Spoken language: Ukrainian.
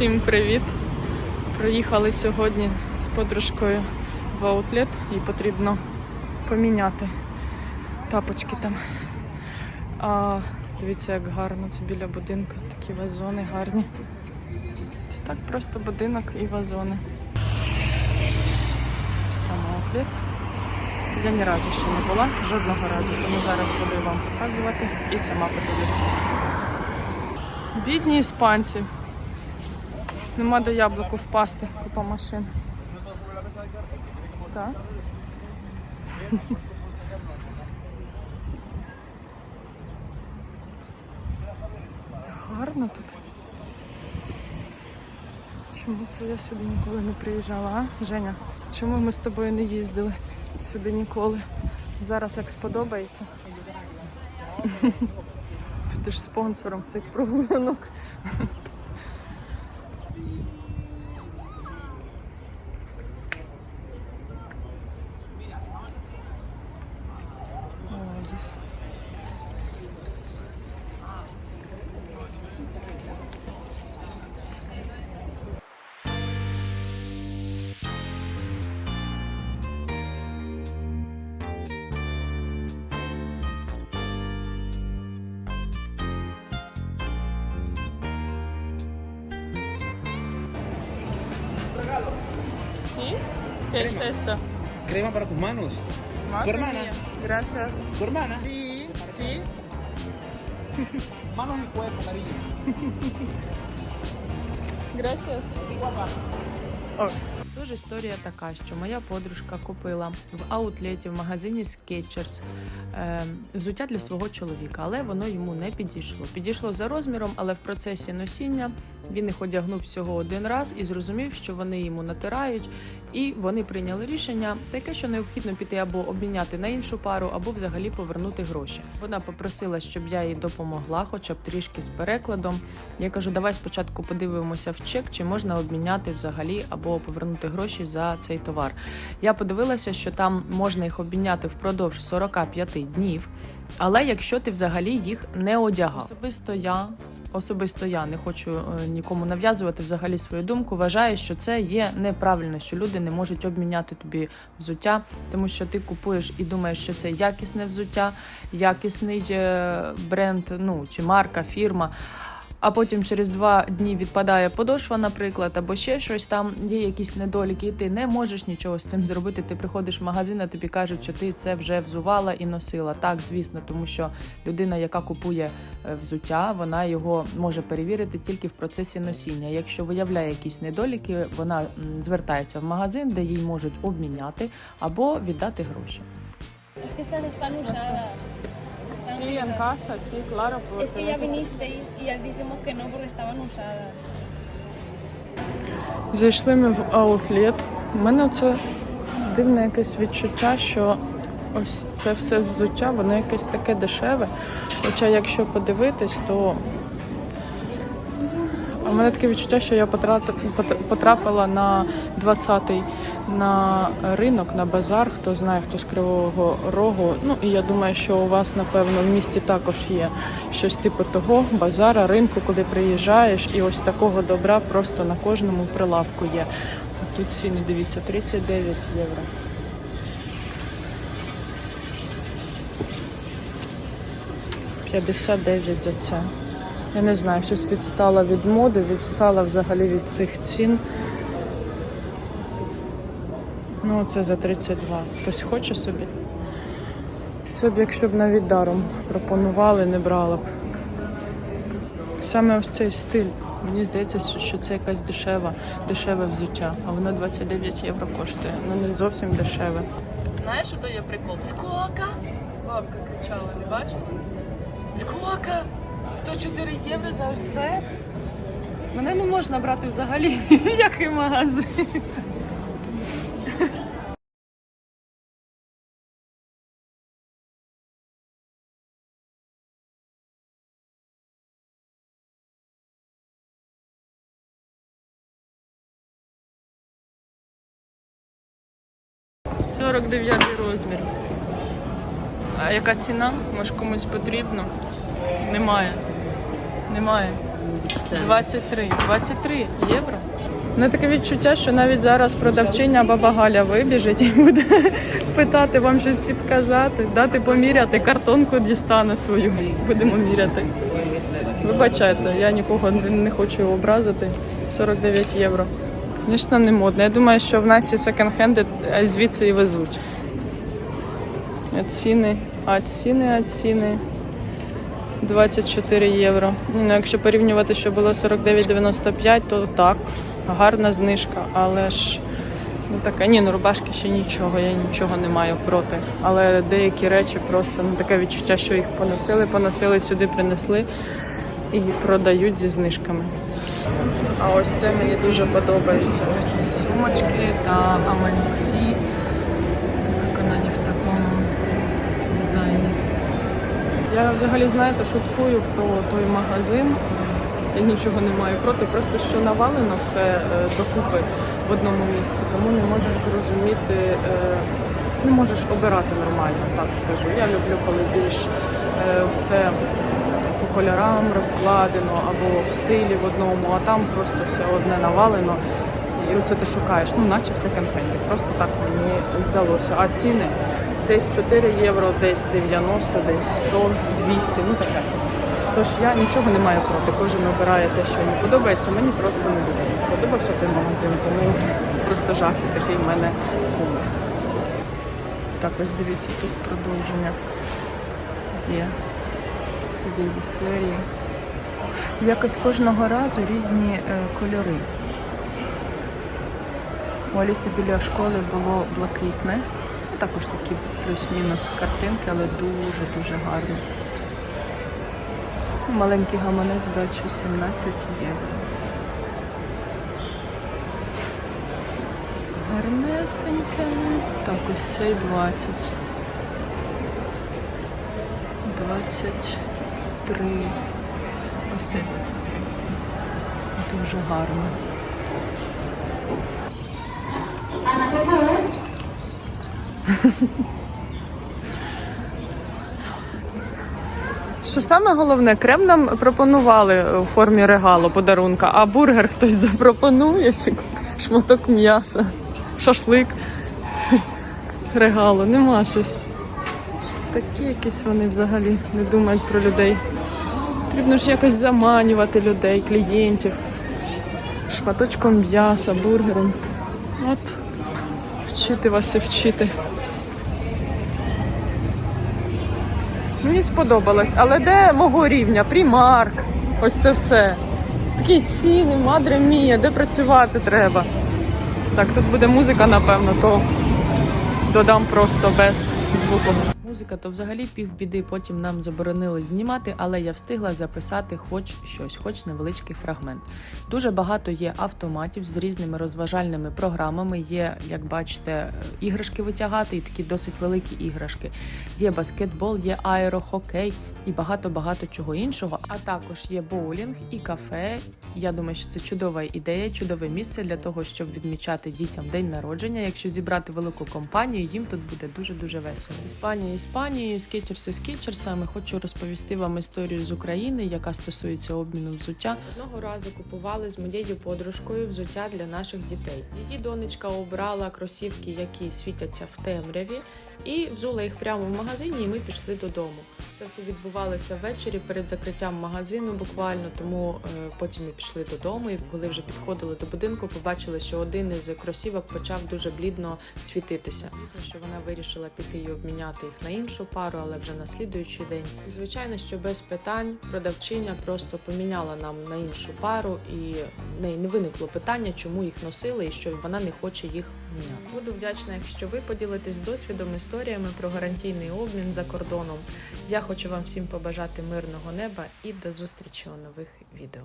Всім привіт! Приїхали сьогодні з подружкою в аутлет і потрібно поміняти тапочки там. А, дивіться, як гарно це біля будинку. Такі вазони гарні. Ось так просто будинок і вазони. Ось там аутлет. Я ні разу ще не була, жодного разу, тому зараз буду вам показувати і сама подивлюся. Бідні іспанці. Нема до яблуку впасти, купа машин. Так. Гарно тут. Чому це я сюди ніколи не приїжджала, а? Женя, чому ми з тобою не їздили сюди ніколи? Зараз як сподобається. Ти ж спонсором цих прогулянок. ¿Sí? ¿Qué es esto? Crema para tus manos. Madre hermana? mía. Gracias. ¿Tu hermana? Sí, sí. Manos y cuerpo, cariño. Gracias. Тож історія така, що моя подружка купила в аутлеті в магазині Skechers е, взуття для свого чоловіка, але воно йому не підійшло. Підійшло за розміром, але в процесі носіння він їх одягнув всього один раз і зрозумів, що вони йому натирають, і вони прийняли рішення таке, що необхідно піти або обміняти на іншу пару, або взагалі повернути гроші. Вона попросила, щоб я їй допомогла, хоча б трішки з перекладом. Я кажу, давай спочатку подивимося в чек, чи можна обміняти взагалі або повернути гроші за цей товар. Я подивилася, що там можна їх обміняти впродовж 45 днів, але якщо ти взагалі їх не одягав. Особисто я. Особисто я не хочу е, нікому нав'язувати взагалі свою думку. Вважаю, що це є неправильно, що люди не можуть обміняти тобі взуття, тому що ти купуєш і думаєш, що це якісне взуття, якісний е, бренд, ну чи марка, фірма. А потім через два дні відпадає подошва, наприклад, або ще щось там, є якісь недоліки, і ти не можеш нічого з цим зробити. Ти приходиш в магазин, а тобі кажуть, що ти це вже взувала і носила. Так, звісно, тому що людина, яка купує е, взуття, вона його може перевірити тільки в процесі носіння. Якщо виявляє якісь недоліки, вона звертається в магазин, де їй можуть обміняти або віддати гроші. Sí, en casa, sí, claro. Es que ya vinisteis y ya dijimos que no porque estaban usadas. Зайшли ми в аутлет. У мене це дивне якесь відчуття, що ось це все взуття, воно якесь таке дешеве. Хоча, якщо подивитись, то у мене таке відчуття, що я потрапила на 20-й на ринок, на базар. Хто знає, хто з Кривого Рогу. Ну і я думаю, що у вас, напевно, в місті також є щось типу того базара, ринку, куди приїжджаєш, і ось такого добра просто на кожному прилавку є. А Тут ціни, дивіться, 39 євро. «59 за це. Я не знаю, щось відстала від моди, відстала взагалі від цих цін. Ну, це за 32. Хтось хоче собі? Це б якщо б навіть даром пропонували, не брала б. Саме ось цей стиль. Мені здається, що це якась дешева, дешеве взуття, а воно 29 євро коштує. Ну не зовсім дешеве. Знаєш, що то є прикол? Скока? Бабка кричала, не бачила? Скока? 104 євро за ось це? Мене не можна брати взагалі ніякий магазин. Сорок дев'ятий розмір. А яка ціна? Може комусь потрібно? Немає. Немає. 23. 23 євро. Ну таке відчуття, що навіть зараз продавчиня баба Галя вибіжить і буде питати вам щось підказати, дати поміряти, картонку дістане свою. Будемо міряти. Вибачайте, я нікого не не хочу образити. 49 євро. Звісно, не модно. Я думаю, що в наші секонд-хенди е, звідси і везуть. А ціни, а ціни, а ціни. 24 євро. Ну, якщо порівнювати, що було 49,95, то так, гарна знижка, але ж ну така, ні, ну рубашки ще нічого, я нічого не маю проти. Але деякі речі просто ну таке відчуття, що їх поносили, поносили сюди, принесли і продають зі знижками. А ось це мені дуже подобається. Ось ці сумочки та амальці. Виконані в такому дизайні. Я взагалі, знаєте, шуткую про той магазин. Я нічого не маю проти, просто що навалено все е, докупи в одному місці, тому не можеш зрозуміти, е, не можеш обирати нормально, так скажу. Я люблю, коли більш е, все кольорам розкладено або в стилі в одному, а там просто все одне навалено. І оце ти шукаєш, ну наче все конфеті. Просто так мені здалося. А ціни десь 4 євро, десь 90, десь 100, 200, ну таке. Тож я нічого не маю проти. Кожен обирає те, що йому подобається. Мені просто не дуже не сподобався той магазин, тому просто жах такий в мене гумор. Так, ось дивіться, тут продовження є цієї серії. Якось кожного разу різні е, кольори. У Алісі біля школи було блакитне. Ну, також такі плюс-мінус картинки, але дуже-дуже гарні. Маленький гаманець бачу 17 євро. Гарнесеньке. Так, ось цей 20. 20. 23. Ось цей 23. Дуже гарно. Що саме головне, крем нам пропонували у формі регалу подарунка, а бургер хтось запропонує чи шматок м'яса, шашлик регалу. Нема щось. Такі якісь вони взагалі не думають про людей. Потрібно ж якось заманювати людей, клієнтів. Шматочком м'яса, бургером. От, вчити вас і вчити. Мені сподобалось, але де мого рівня? Примарк. Ось це все. Такі ціни, мадре мія, де працювати треба. Так, тут буде музика, напевно, то додам просто без звуку. Музика то взагалі півбіди, потім нам заборонили знімати, але я встигла записати хоч щось, хоч невеличкий фрагмент. Дуже багато є автоматів з різними розважальними програмами. Є, як бачите, іграшки витягати, і такі досить великі іграшки. Є баскетбол, є аерохокей і багато-багато чого іншого. А також є боулінг і кафе. Я думаю, що це чудова ідея, чудове місце для того, щоб відмічати дітям день народження. Якщо зібрати велику компанію, їм тут буде дуже дуже весело. Іспанія, Іспанією, скетчерси скетчерсами. Хочу розповісти вам історію з України, яка стосується обміну взуття. Одного разу купували з моєю подружкою взуття для наших дітей. Її донечка обрала кросівки, які світяться в темряві, і взула їх прямо в магазині, і ми пішли додому. Це все відбувалося ввечері перед закриттям магазину, буквально. Тому е, потім ми пішли додому. І коли вже підходили до будинку, побачили, що один із кросівок почав дуже блідно світитися. Звісно, що вона вирішила піти і обміняти їх на іншу пару, але вже на слідуючий день. І звичайно, що без питань продавчиня просто поміняла нам на іншу пару, і в неї не виникло питання, чому їх носили, і що вона не хоче їх. Буду вдячна, якщо ви поділитесь досвідом, історіями про гарантійний обмін за кордоном. Я хочу вам всім побажати мирного неба і до зустрічі у нових відео.